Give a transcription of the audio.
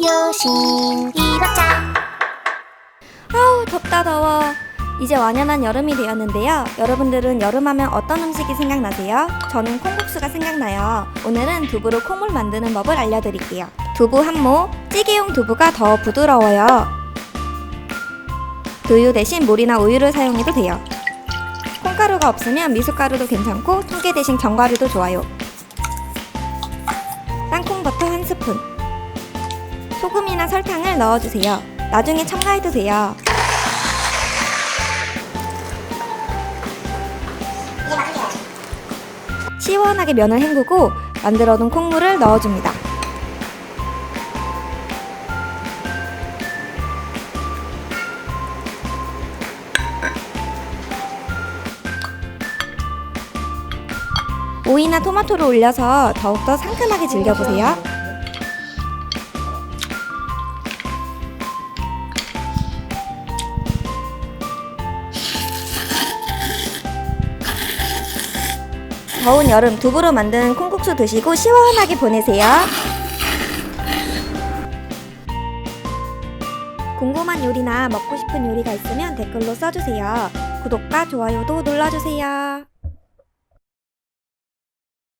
요신 이박자. 아우 덥다 더워. 이제 완연한 여름이 되었는데요. 여러분들은 여름하면 어떤 음식이 생각나세요? 저는 콩국수가 생각나요. 오늘은 두부로 콩물 만드는 법을 알려드릴게요. 두부 한모 찌개용 두부가 더 부드러워요. 두유 대신 물이나 우유를 사용해도 돼요. 콩가루가 없으면 미숫가루도 괜찮고 통깨 대신 견과류도 좋아요. 땅콩버터 한 스푼 소금이나 설탕을 넣어주세요 나중에 첨가해도 돼요 시원하게 면을 헹구고 만들어둔 콩물을 넣어줍니다. 오이나 토마토를 올려서 더욱더 상큼하게 즐겨보세요. 더운 여름 두부로 만든 콩국수 드시고 시원하게 보내세요. 궁금한 요리나 먹고 싶은 요리가 있으면 댓글로 써주세요. 구독과 좋아요도 눌러주세요.